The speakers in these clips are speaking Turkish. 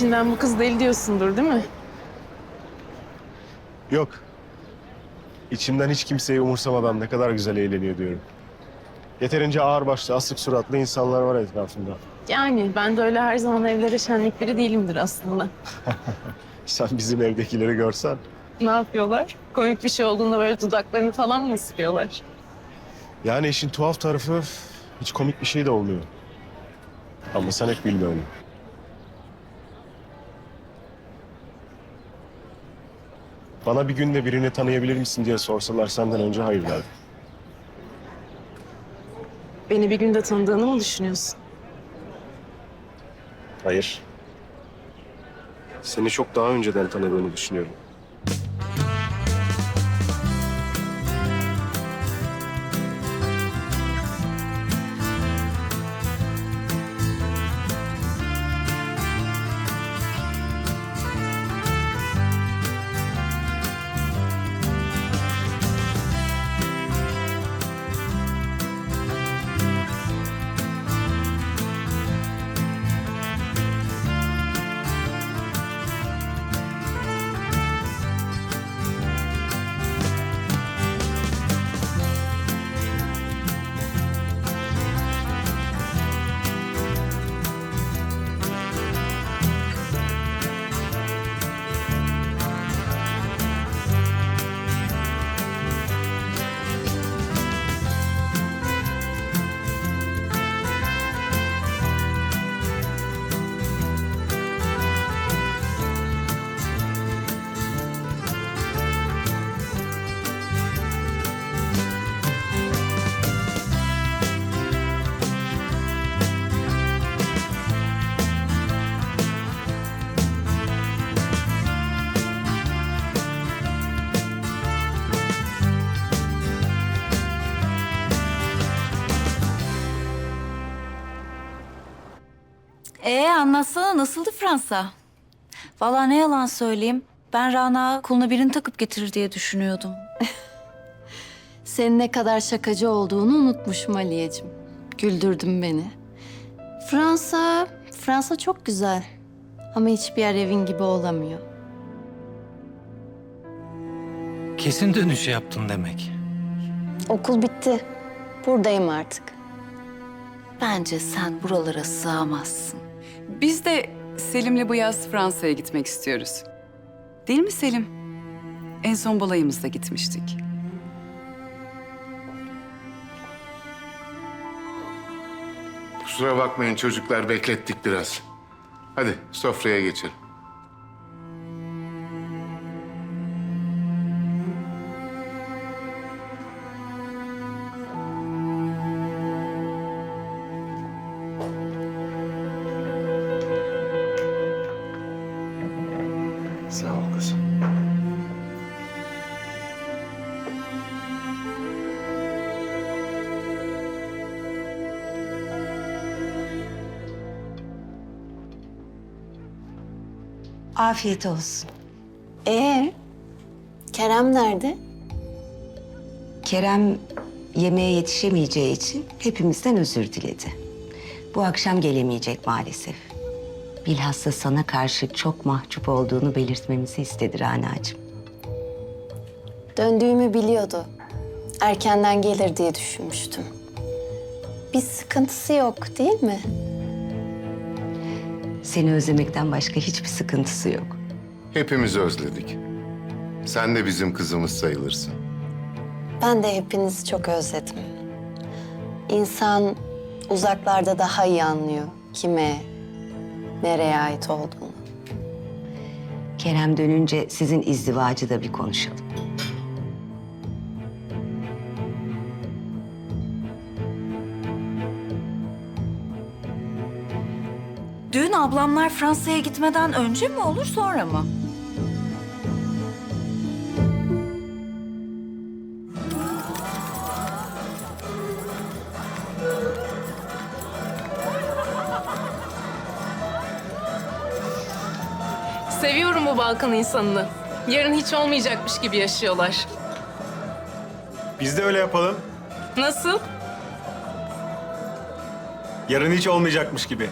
İçinden bu kız deli diyorsundur değil mi? Yok. İçimden hiç kimseyi umursamadan ne kadar güzel eğleniyor diyorum. Yeterince ağırbaşlı, asık suratlı insanlar var etrafımda. Yani ben de öyle her zaman evlere şenlik biri değilimdir aslında. Sen bizim evdekileri görsen. Ne yapıyorlar? Komik bir şey olduğunda böyle dudaklarını falan mı ısırıyorlar? Yani işin tuhaf tarafı hiç komik bir şey de olmuyor. Ama sen hep bilme Bana bir günde birini tanıyabilir misin diye sorsalar senden önce hayır derdim. Beni bir günde tanıdığını mı düşünüyorsun? Hayır. Seni çok daha önceden tanıdığını düşünüyorum. Anlatsana nasıldı Fransa? Vallahi ne yalan söyleyeyim. Ben Rana koluna birini takıp getirir diye düşünüyordum. Senin ne kadar şakacı olduğunu unutmuşum Aliyeciğim. Güldürdün beni. Fransa, Fransa çok güzel. Ama hiçbir yer evin gibi olamıyor. Kesin dönüş yaptın demek. Okul bitti. Buradayım artık. Bence sen buralara sığamazsın. Biz de Selim'le bu yaz Fransa'ya gitmek istiyoruz. Değil mi Selim? En son balayımızda gitmiştik. Kusura bakmayın çocuklar beklettik biraz. Hadi sofraya geçelim. Afiyet olsun. Ee, Kerem nerede? Kerem yemeğe yetişemeyeceği için hepimizden özür diledi. Bu akşam gelemeyecek maalesef. Bilhassa sana karşı çok mahcup olduğunu belirtmemizi istedi Rana'cığım. Döndüğümü biliyordu. Erkenden gelir diye düşünmüştüm. Bir sıkıntısı yok değil mi? Seni özlemekten başka hiçbir sıkıntısı yok. Hepimiz özledik. Sen de bizim kızımız sayılırsın. Ben de hepinizi çok özledim. İnsan uzaklarda daha iyi anlıyor kime, nereye ait olduğunu. Kerem dönünce sizin izdivacı da bir konuşalım. Düğün ablamlar Fransa'ya gitmeden önce mi olur sonra mı? Seviyorum bu Balkan insanını. Yarın hiç olmayacakmış gibi yaşıyorlar. Biz de öyle yapalım. Nasıl? Yarın hiç olmayacakmış gibi.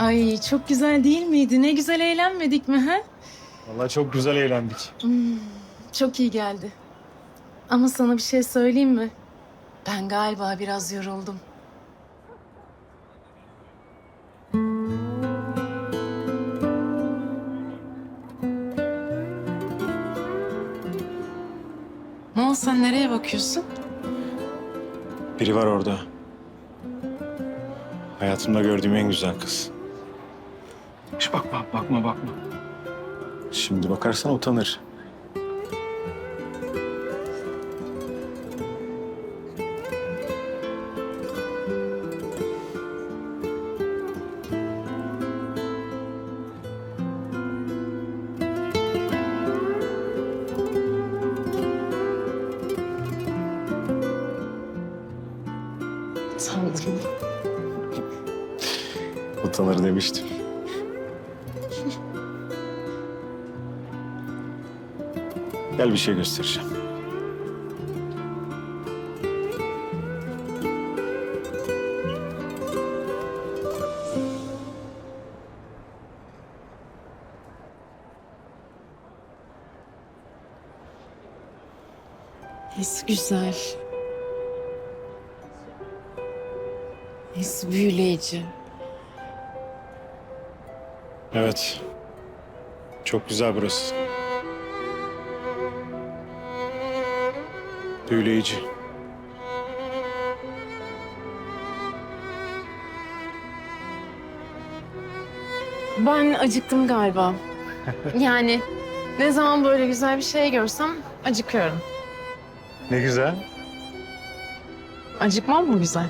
Ay çok güzel değil miydi? Ne güzel eğlenmedik mi ha? Vallahi çok güzel eğlendik. Çok iyi geldi. Ama sana bir şey söyleyeyim mi? Ben galiba biraz yoruldum. Ne oldu sen nereye bakıyorsun? Biri var orada. Hayatımda gördüğüm en güzel kız. Hiç bakma, bakma, bakma. Şimdi bakarsan utanır. Şey göstereceğim. Nesi güzel. Nesi büyüleyici. Evet. Çok güzel burası. Büyüleyici. Ben acıktım galiba. yani ne zaman böyle güzel bir şey görsem acıkıyorum. Ne güzel. Acıkmam mı güzel?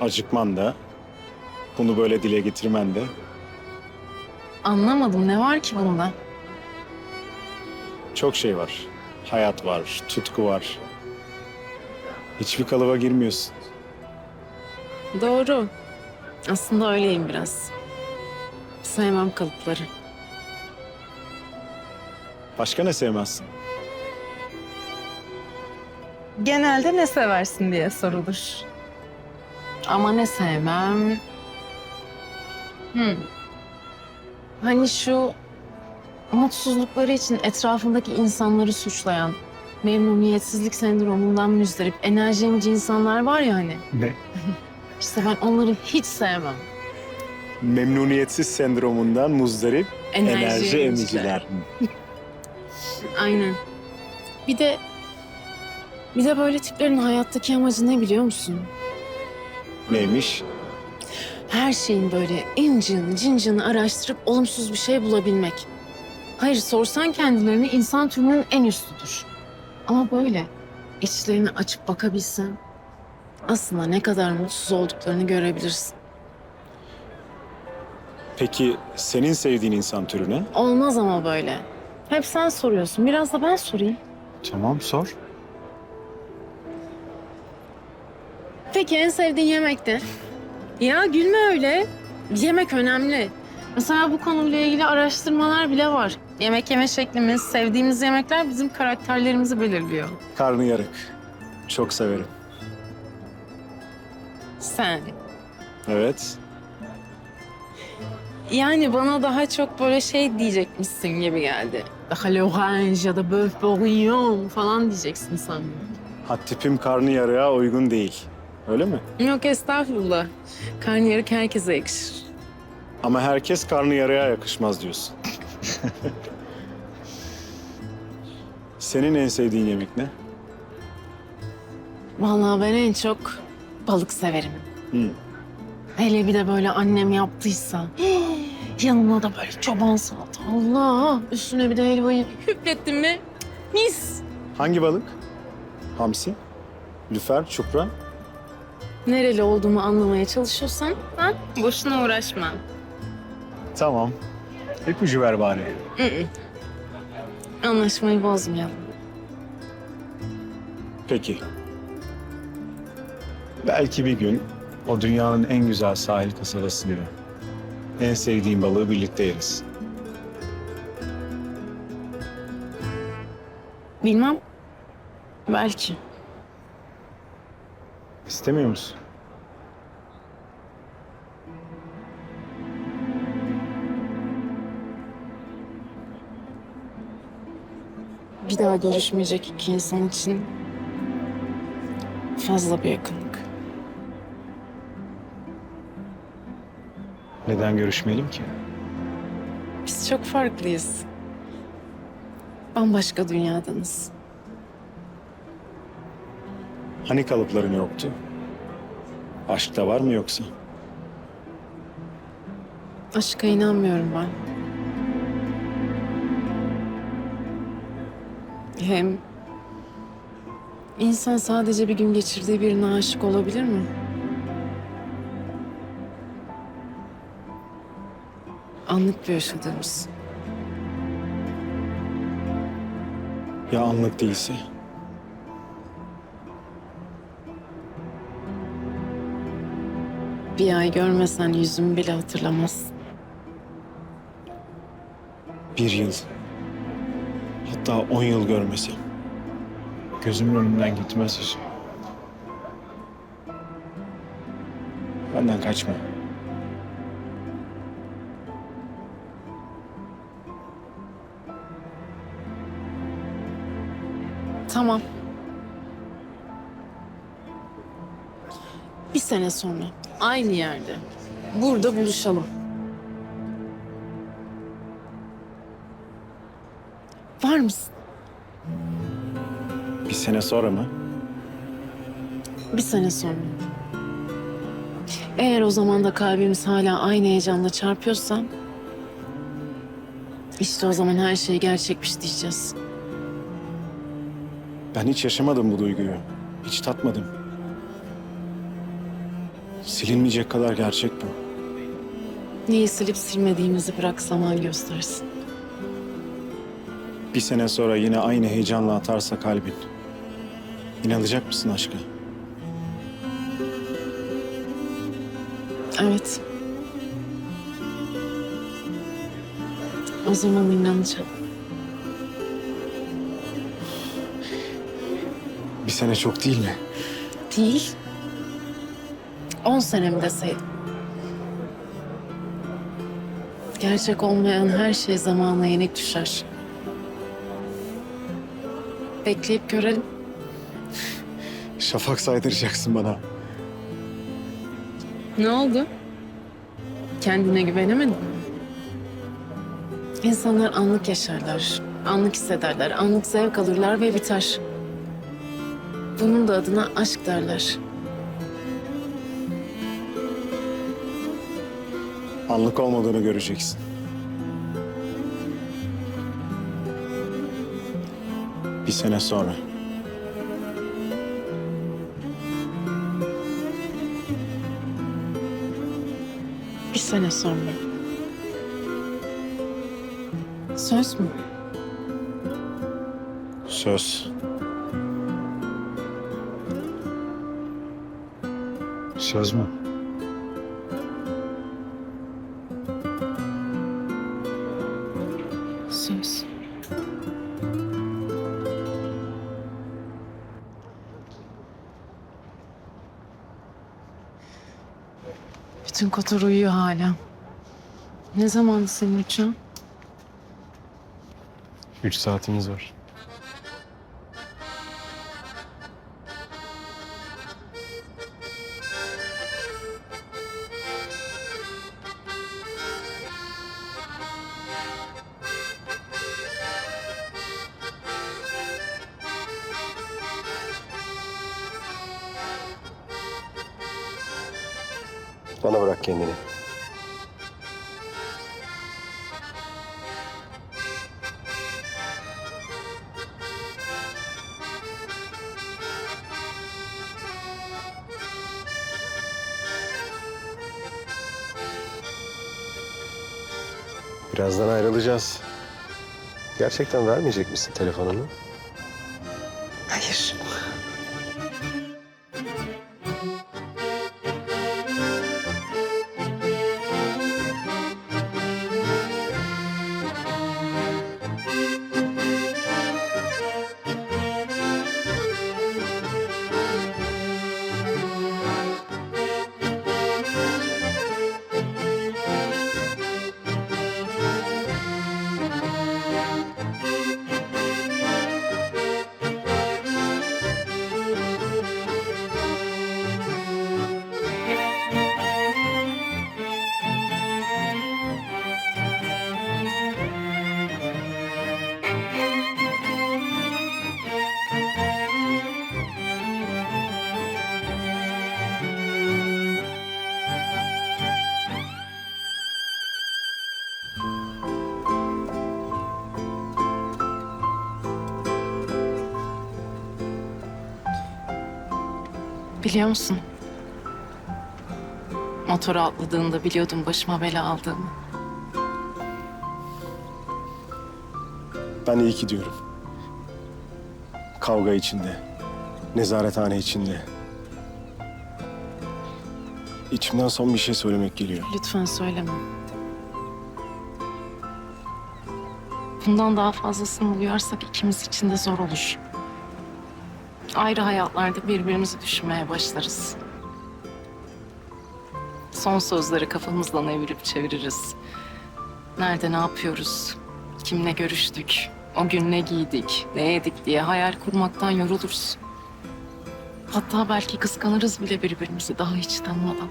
Acıkman da, bunu böyle dile getirmen de Anlamadım ne var ki bunda? çok şey var. Hayat var, tutku var. Hiçbir kalıba girmiyorsun. Doğru. Aslında öyleyim biraz. Sevmem kalıpları. Başka ne sevmezsin? Genelde ne seversin diye sorulur. Ama ne sevmem? Hmm. Hani şu mutsuzlukları için etrafındaki insanları suçlayan, memnuniyetsizlik sendromundan müzdarip, enerji emici insanlar var ya hani. Ne? İşte ben onları hiç sevmem. Memnuniyetsiz sendromundan muzdarip Enerji, enerji emiciler. Aynen. Bir de bir de böyle tiplerin hayattaki amacı ne biliyor musun? Neymiş? Her şeyin böyle incin, cincini araştırıp olumsuz bir şey bulabilmek. Hayır sorsan kendilerini insan türünün en üstüdür. Ama böyle içlerini açıp bakabilsen aslında ne kadar mutsuz olduklarını görebilirsin. Peki senin sevdiğin insan türü ne? Olmaz ama böyle. Hep sen soruyorsun. Biraz da ben sorayım. Tamam sor. Peki en sevdiğin yemek ne? Ya gülme öyle. Yemek önemli. Mesela bu konuyla ilgili araştırmalar bile var. Yemek yeme şeklimiz, sevdiğimiz yemekler bizim karakterlerimizi belirliyor. Karnıyarık. Çok severim. Sen. Evet. Yani bana daha çok böyle şey diyecekmişsin gibi geldi. Daha l'orange ya da bœuf bourguignon falan diyeceksin sandım. Ha tipim karnıyarığa uygun değil. Öyle mi? Yok estağfurullah. Karnıyarık herkese yakışır. Ama herkes karnıyarığa yakışmaz diyorsun. Senin en sevdiğin yemek ne? Vallahi ben en çok balık severim. Hmm. Hele bir de böyle annem yaptıysa. Yanına da böyle çoban salata. Allah! Üstüne bir de helvayı hüplettim mi? Mis! Hangi balık? Hamsi? Lüfer, çupra? Nereli olduğumu anlamaya çalışıyorsan ha? boşuna uğraşma. Tamam. İpucu ver bari. Anlaşmayı bozmayalım. Peki. Belki bir gün o dünyanın en güzel sahil kasabasında en sevdiğim balığı birlikte yeriz. Bilmem. Belki. İstemiyor musun? Bir daha görüşmeyecek iki insan için fazla bir yakınlık. Neden görüşmeyelim ki? Biz çok farklıyız. Bambaşka dünyadanız. Hani kalıpların yoktu? Aşkta var mı yoksa? Aşka inanmıyorum ben. Hem insan sadece bir gün geçirdiği birine aşık olabilir mi? Anlık bir yaşadığımız. Ya anlık değilse? Bir ay görmesen yüzümü bile hatırlamazsın. Bir yıl. Hatta on yıl görmesem. Gözümün önünden gitmez yüzüm. Benden kaçma. Tamam. Bir sene sonra aynı yerde burada buluşalım. Var mısın? Bir sene sonra mı? Bir sene sonra. Eğer o zaman da kalbimiz hala aynı heyecanla çarpıyorsa... ...işte o zaman her şey gerçekmiş diyeceğiz. Ben hiç yaşamadım bu duyguyu. Hiç tatmadım. Silinmeyecek kadar gerçek bu. Neyi silip silmediğimizi bırak zaman göstersin. Bir sene sonra yine aynı heyecanla atarsa kalbin. İnanacak mısın aşka? Evet. O zaman inanacağım. Bir sene çok değil mi? Değil. On sene mi deseydim? Gerçek olmayan her şey zamanla yenik düşer. Bekleyip görelim. Şafak saydıracaksın bana. Ne oldu? Kendine güvenemedin mi? İnsanlar anlık yaşarlar, anlık hissederler, anlık zevk alırlar ve biter. Bunun da adına aşk derler. Anlık olmadığını göreceksin. Bir sene sonra. Bir sene sonra. Söz mü? Söz. Söz mü? Kotor uyuyor hala. Ne zamandı senin uçağın? Üç saatimiz var. Bana bırak kendini. Birazdan ayrılacağız. Gerçekten vermeyecek misin telefonunu? Hayır. Biliyor musun? Motora atladığında biliyordum başıma bela aldığımı. Ben iyi ki diyorum. Kavga içinde, nezarethane içinde. İçimden son bir şey söylemek geliyor. Lütfen söyleme. Bundan daha fazlasını duyarsak ikimiz için de zor olur. Ayrı hayatlarda birbirimizi düşünmeye başlarız. Son sözleri kafamızdan evirip çeviririz. Nerede ne yapıyoruz? Kimle görüştük? O gün ne giydik? Ne yedik diye hayal kurmaktan yoruluruz. Hatta belki kıskanırız bile birbirimizi daha hiç tanımadan.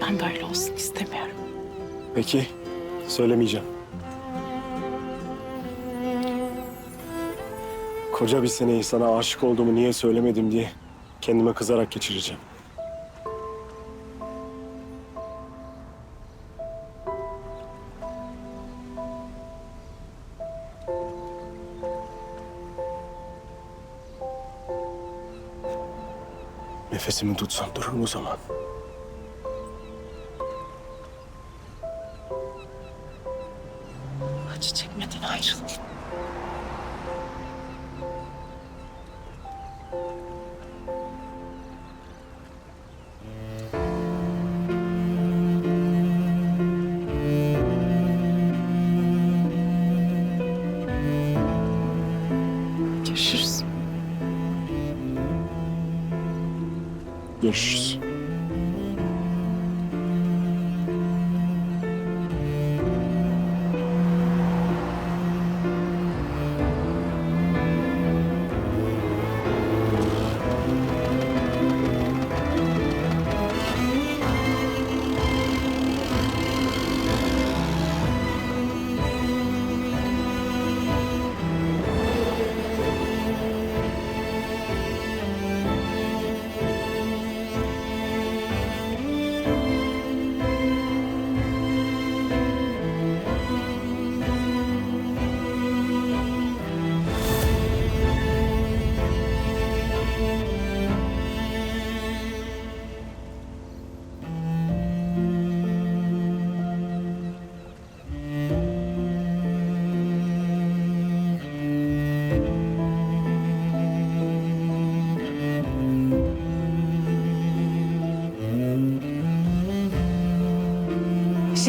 Ben böyle olsun istemiyorum. Peki, söylemeyeceğim. Koca bir seneyi sana aşık olduğumu niye söylemedim diye kendime kızarak geçireceğim. Nefesimi tutsam dururum o zaman. Acı çekmeden ayrılalım.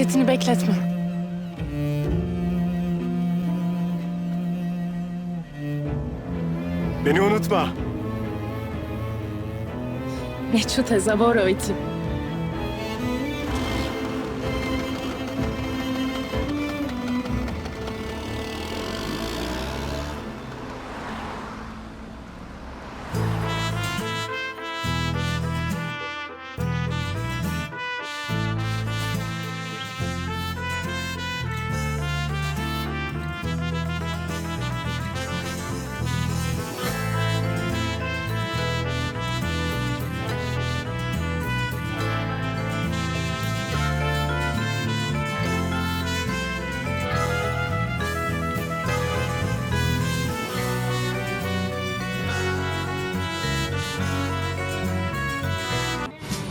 Jetini bekletme. Beni unutma. Neću te zaboraviti.